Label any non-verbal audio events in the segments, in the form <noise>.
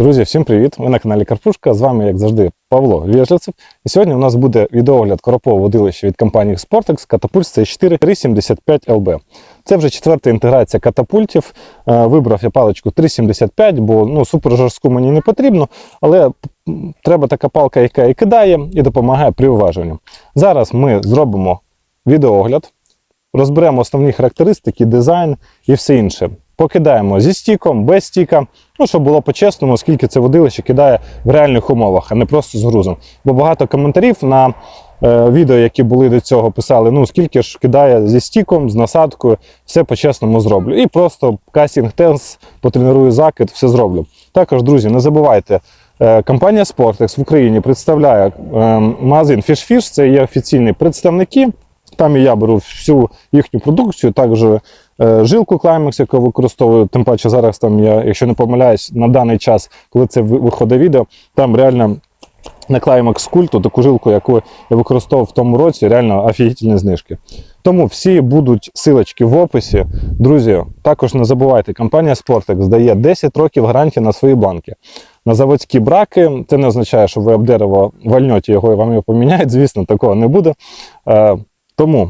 Друзі, всім привіт! Ви на каналі Карпушка. З вами, як завжди, Павло Вєжлицев. І сьогодні у нас буде відеогляд коропового водилища від компанії Sportex Catapult C4 375 LB. Це вже четверта інтеграція катапультів. Е, Вибрав я паличку 375, бо ну, супер жорстку мені не потрібно, але треба така палка, яка і кидає, і допомагає при уважуванні. Зараз ми зробимо відеогляд, розберемо основні характеристики, дизайн і все інше. Покидаємо зі стіком, без стіка, ну, щоб було по-чесному, скільки це водилище кидає в реальних умовах, а не просто з грузом. Бо багато коментарів на е, відео, які були до цього, писали: ну скільки ж кидає зі стіком, з насадкою, все по-чесному зроблю. І просто кастінг тенс, потренирую закид, все зроблю. Також, друзі, не забувайте. е, Компанія Sportex в Україні представляє е, магазин Fish, це є офіційні представники. Там і я беру всю їхню продукцію, також жилку Climax, яку використовую. Тим паче зараз там я, якщо не помиляюсь, на даний час, коли це виходить відео, там реально на Climax культу, таку жилку, яку я використовував в тому році, реально офігітельні знижки. Тому всі будуть силочки в описі. Друзі, також не забувайте, компанія Sportex дає 10 років гарантії на свої банки. На заводські браки, це не означає, що ви об дерево вальнете його і вам його поміняють. Звісно, такого не буде. Е, тому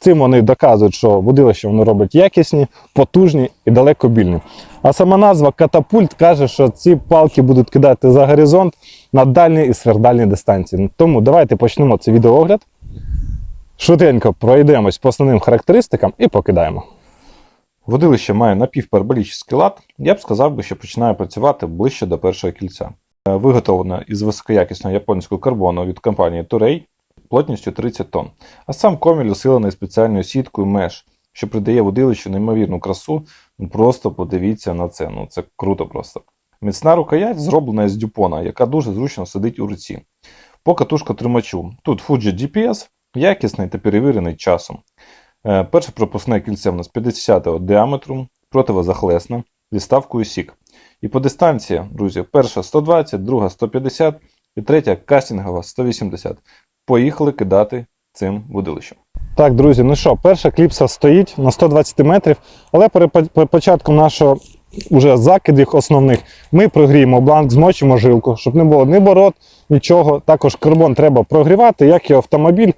цим вони доказують, що водилище вони роблять якісні, потужні і далекобільні. А сама назва катапульт каже, що ці палки будуть кидати за горизонт на дальні і сверхдальні дистанції. Тому давайте почнемо цей відеоогляд. Швиденько пройдемось по основним характеристикам і покидаємо. Водилище має напівпараболічний лад. Я б сказав що починає працювати ближче до першого кільця. Е, Виготовлено із високоякісного японського карбону від компанії Turei плотністю 30 тонн. А сам коміль усилений спеціальною сіткою меж, що придає водилищу неймовірну красу. Ну, Просто подивіться на це. Ну це круто просто. Міцна рукоять зроблена з дюпона, яка дуже зручно сидить у руці. По катушкотримачу. Тут Fuji GPS, якісний та перевірений часом. Е, Перше пропускне кільце в нас 50 діаметру, противозахлесне, зі ставкою сік. І по дистанції, друзі, перша 120, друга 150 і третя кастингова 180. Поїхали кидати цим водилищем. Так, друзі, ну що, перша кліпса стоїть на 120 метрів, але перед початком нашого уже закидів основних ми прогріємо бланк, змочимо жилку, щоб не було ні бород, нічого. Також карбон треба прогрівати, як і автомобіль,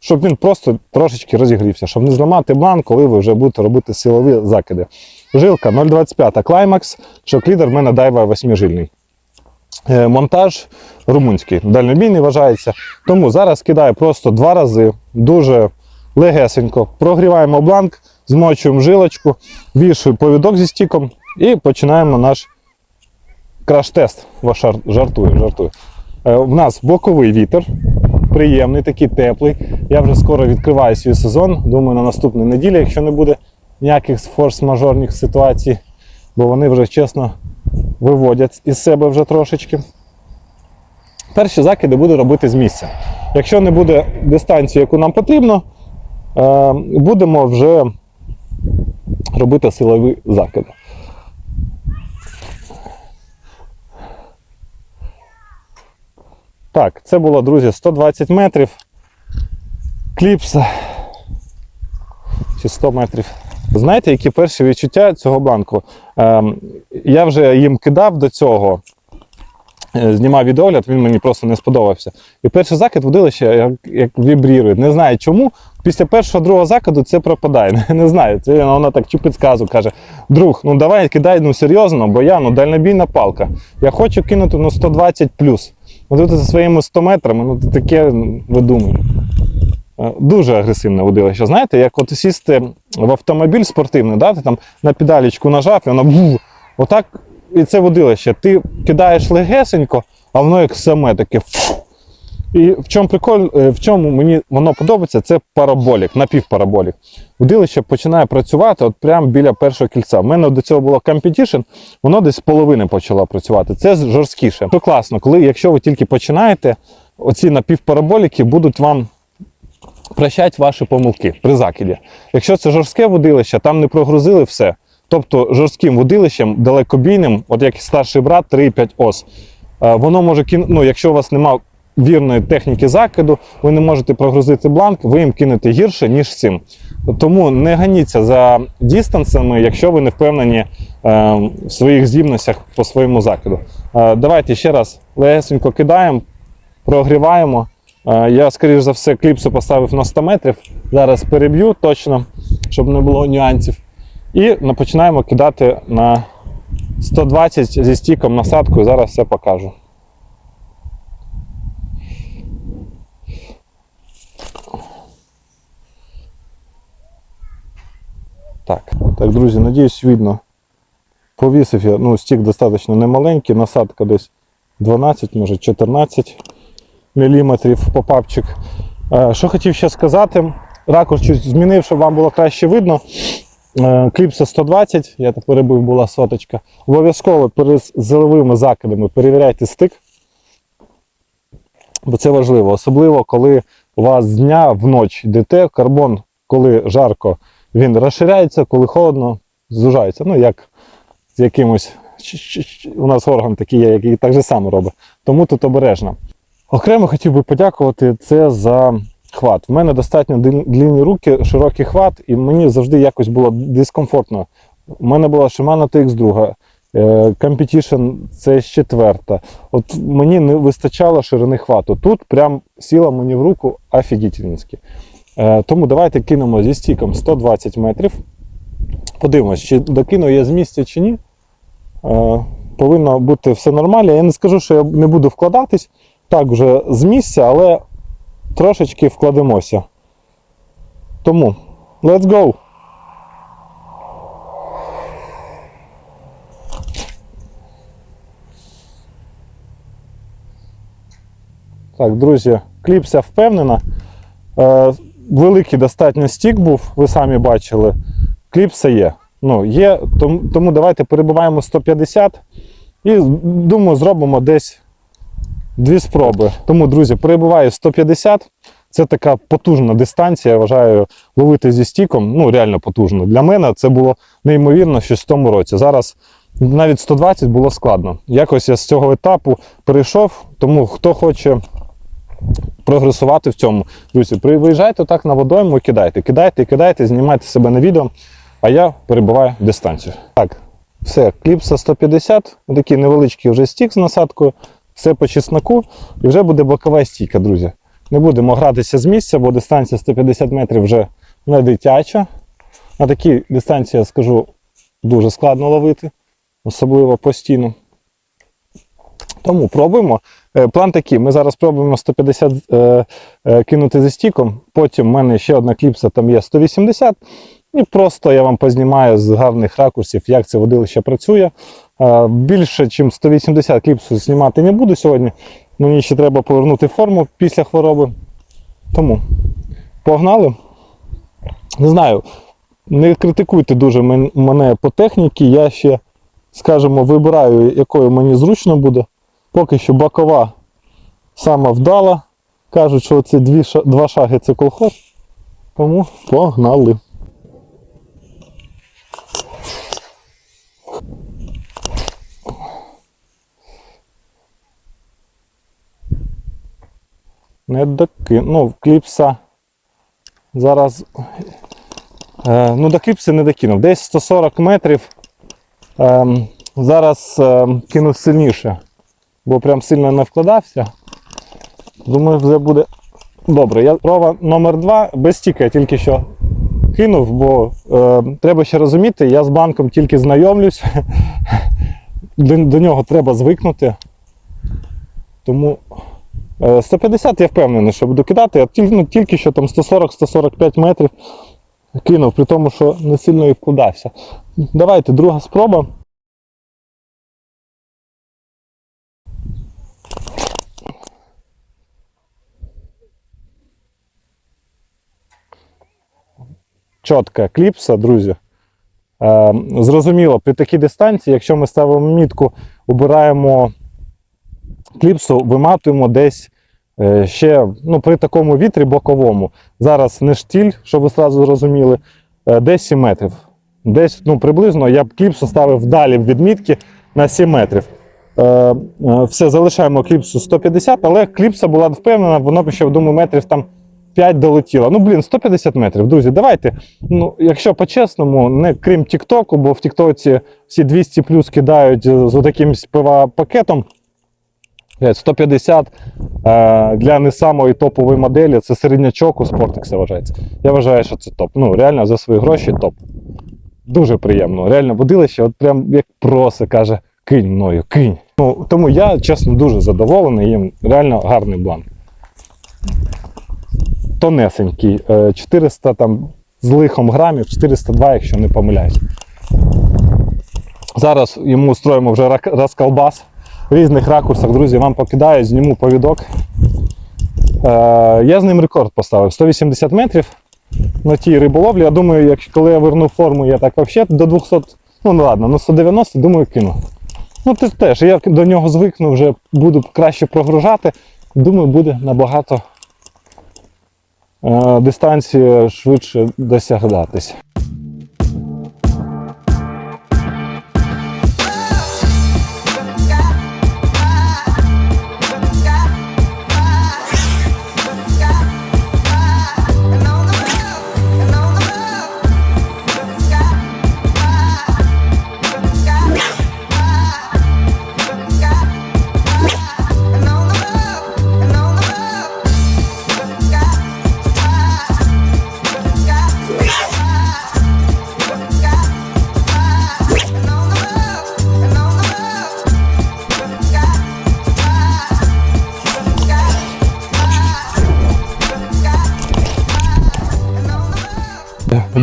щоб він просто трошечки розігрівся, щоб не зламати бланк, коли ви вже будете робити силові закиди. Жилка 0,25 Climax, шок-лідер в мене дайва 8-жильний. Е, Монтаж румунський, дальнобійний вважається. Тому зараз кидаю просто два рази, дуже легесенько. Прогріваємо бланк, змочуємо жилочку, вішую повідок зі стіком і починаємо наш краш-тест. Жартую, жартую. Е, У нас боковий вітер, приємний, такий теплий. Я вже скоро відкриваю свій сезон. Думаю, на наступну неділю, якщо не буде ніяких форс-мажорних ситуацій, бо вони вже чесно виводять із себе вже трошечки. Перші закиди буду робити з місця. Якщо не буде дистанції, яку нам потрібно, е, будемо вже робити силові закиди. Так, це було, друзі, 120 метрів. Кліпса. Чи 100 метрів. Знаєте, які перші відчуття цього бланку? Ем, я вже їм кидав до цього, е, знімав відеогляд, він мені просто не сподобався. І перший закид водилище як, як вібрірує. Не знаю чому. Після першого другого закиду це пропадає. <laughs> Не, знаю. Це вона так чи підказу каже: друг, ну давай кидай ну серйозно, бо я ну дальнобійна палка. Я хочу кинути ну 120 плюс. Ну тут за своїми 100 метрами, ну таке ну, видумує. Е, Дуже агресивне водилище. Знаєте, як от сісти в автомобіль спортивний, да, ти там на педалічку нажав, і воно бу, отак і це водилище. Ти кидаєш легесенько, а воно як саме таке. фу. І в чому прикол, е, в чому мені воно подобається, це параболік, напівпараболік. Водилище починає працювати от прямо біля першого кільця. У мене до цього було Competition, воно десь половини почало працювати. Це жорсткіше. Це класно, коли якщо ви тільки починаєте, оці напівпараболіки будуть вам прощать ваші помилки при закиді. Якщо це жорстке водилище, там не прогрузили все. Тобто жорстким водилищем, далекобійним, от як старший брат 3,5 ос, е, воно може кин... ну, якщо у вас немає вірної техніки закиду, ви не можете прогрузити бланк, ви їм кинете гірше, ніж цим. Тому не ганіться за дістансами, якщо ви не впевнені е, в своїх здібностях по своєму закиду. Е, давайте ще раз легесенько кидаємо, прогріваємо. Я, скоріш за все, кліпсу поставив на 100 метрів. Зараз переб'ю точно, щоб не було нюансів. І починаємо кидати на 120 зі стіком насадкою. Зараз все покажу. Так, так, друзі, надіюсь, видно. Повісив я, ну, стік достатньо немаленький, насадка десь 12, може 14 міліметрів попапчик. Е, що хотів ще сказати, ракурс чуть змінив, щоб вам було краще видно. Е, кліпса 120, я так перебив, була соточка. Обов'язково перед зиловими закидами перевіряйте стик, бо це важливо. Особливо, коли у вас з дня в ніч йдете, карбон, коли жарко, він розширяється, коли холодно, зужається. Ну, як з якимось. У нас орган такий є, який так же само робить. Тому тут обережно. Окремо хотів би подякувати це за хват. В мене достатньо длинні руки, широкий хват, і мені завжди якось було дискомфортно. У мене була Shimano TX2, е, Competition це четверта. От мені не вистачало ширини хвату. Тут прям сіла мені в руку офігітельницьки. Е, Тому давайте кинемо зі стіком 120 метрів. Подивимось, чи докину я з місця чи ні. Е, Повинно бути все нормально. Я не скажу, що я не буду вкладатись. Так, вже з місця, але трошечки вкладемося. Тому, let's go! Так, друзі, кліпся впевнена. Е, великий достатньо стік був, ви самі бачили. Кліпса є. Ну, є, тому, тому давайте перебуваємо 150 і думаю, зробимо десь дві спроби. Тому, друзі, перебуваю 150. Це така потужна дистанція, я вважаю, ловити зі стіком. Ну, реально потужно. Для мене це було неймовірно в тому році. Зараз навіть 120 було складно. Якось я з цього етапу перейшов, тому хто хоче прогресувати в цьому, друзі, при- виїжджайте так на водойму і кидайте. Кидайте, кидайте, знімайте себе на відео, а я перебуваю дистанцію. Так, все, кліпса 150, такий невеличкий вже стік з насадкою, все по чесноку, і вже буде бокова стійка, друзі. Не будемо гратися з місця, бо дистанція 150 метрів вже не дитяча. На такій дистанції, я скажу, дуже складно ловити, особливо постійно. Тому пробуємо. Е, План такий: ми зараз пробуємо 150 е, е, кинути зі стіком. Потім в мене ще одна кліпса, там є 180. І просто я вам познімаю з гарних ракурсів, як це водилище працює. Більше, ніж 180 кліпсу знімати не буду сьогодні. Мені ще треба повернути форму після хвороби. Тому погнали. Не знаю, не критикуйте дуже мене по техніці. Я ще, скажімо, вибираю, якою мені зручно буде. Поки що бокова сама вдала. Кажуть, що ці дві, два шаги це колхоз. Тому погнали. Не доки... Ну, кліпса. Зараз. Е, ну, до кліпси не докинув. Десь 140 метрів. Ем, зараз ем, кину сильніше, бо прям сильно не вкладався. Думаю, вже буде добре. Я прова номер 2 без стіка я тільки що кинув, бо е, треба ще розуміти, я з банком тільки знайомлюсь. <laughs> до, до нього треба звикнути. Тому е, 150 я впевнений, що буду кидати, а тільки, ну, тільки що там 140-145 метрів кинув, при тому, що не сильно і вкладався. Давайте друга спроба. Чітка кліпса, друзі. Е, зрозуміло, при такій дистанції, якщо ми ставимо мітку, обираємо кліпсу, виматуємо десь е, ще ну, при такому вітрі боковому. Зараз не штіль, щоб ви одразу зрозуміли, е, десь 7 метрів. Десь ну, приблизно я б кліпсу ставив далі від мітки на 7 метрів. Е, е, все, залишаємо кліпсу 150, але кліпса була впевнена, воно б ще, думаю, метрів там 5 долетіло. Ну, блін, 150 метрів. Друзі, давайте. Ну, якщо по-чесному, не крім Тіктоку, бо в Тіктоці всі 200 плюс кидають з пива пакетом. 150 е, для не самої топової моделі це середнячок у Sportex вважається. Я вважаю, що це топ. Ну, реально за свої гроші топ. Дуже приємно. Реально водилище, от прям як проси, каже, кинь мною, кинь. Ну, тому я, чесно, дуже задоволений їм. Реально гарний бланк. Тонесенький. е, 400 там з лихом грамів, 402, якщо не помиляюсь. Зараз йому устроїмо вже розколбас різних ракурсах, друзі, вам покидаю, зніму повідок. Е, я з ним рекорд поставив 180 метрів на тій риболовлі. Я думаю, як, коли я верну форму, я так взагалі до 200, ну не ладно, ну 190, думаю, кину. Ну, ти теж, я до нього звикну, вже буду краще прогружати. Думаю, буде набагато е, дистанції швидше досягатись.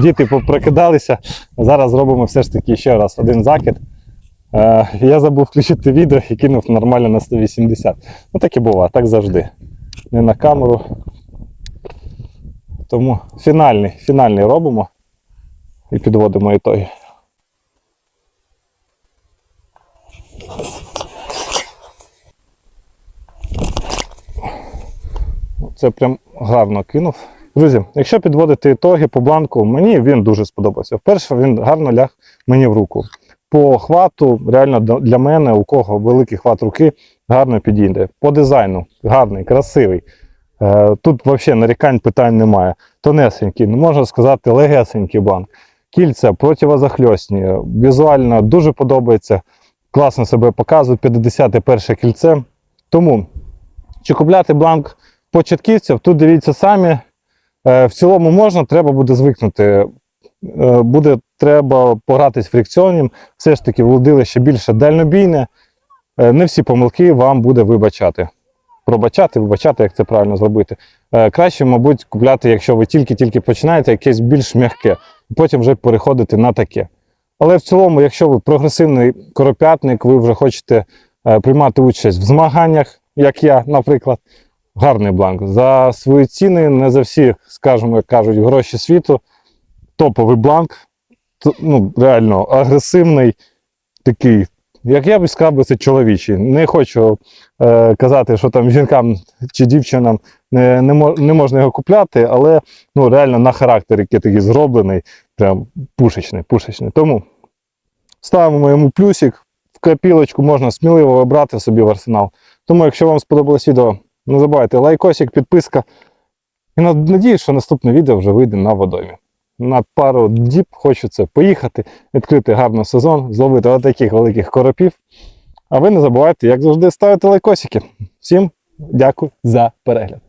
Діти попрокидалися. Зараз зробимо все ж таки ще раз один закид. Е, я забув включити відео і кинув нормально на 180. Ну так і буває, так завжди. Не на камеру. Тому фінальний, фінальний робимо і підводимо ітоги. Це прям гарно кинув. Друзі, якщо підводити ітоги по бланку, мені він дуже сподобався. Вперше він гарно ляг мені в руку. По хвату, реально для мене, у кого великий хват руки, гарно підійде. По дизайну гарний, красивий. Е, Тут взагалі нарікань питань немає. Тонесенький, не можна сказати, легесенький бланк. Кільця противозахльосні. Візуально дуже подобається. Класно себе показує 51 кільце. Тому, чи купляти бланк початківців, тут дивіться самі. Е, В цілому можна, треба буде звикнути. Е, Буде треба погратись фрикціонним, все ж таки владилище більше дальнобійне. Е, Не всі помилки вам буде вибачати. Пробачати, вибачати, як це правильно зробити. Краще, мабуть, купляти, якщо ви тільки-тільки починаєте, якесь більш м'яке, і потім вже переходити на таке. Але в цілому, якщо ви прогресивний коропятник, ви вже хочете приймати участь в змаганнях, як я, наприклад, гарний бланк. За свої ціни, не за всі, скажімо, як кажуть, гроші світу. Топовий бланк. Ну, реально агресивний, такий, як я б сказав, це чоловічий. Не хочу е, казати, що там жінкам чи дівчинам не, не, не можна його купляти, але ну, реально на характер, який такий зроблений, прям пушечний, пушечний. Тому ставимо йому плюсик, в копілочку можна сміливо вибрати собі в арсенал. Тому, якщо вам сподобалось відео, не забувайте лайкосик, підписка. І над- надіюсь, що наступне відео вже вийде на водомі. На пару діб хочеться поїхати, відкрити гарний сезон, зловити отаких великих коропів. А ви не забувайте, як завжди, ставити лайкосики. Всім дякую за перегляд.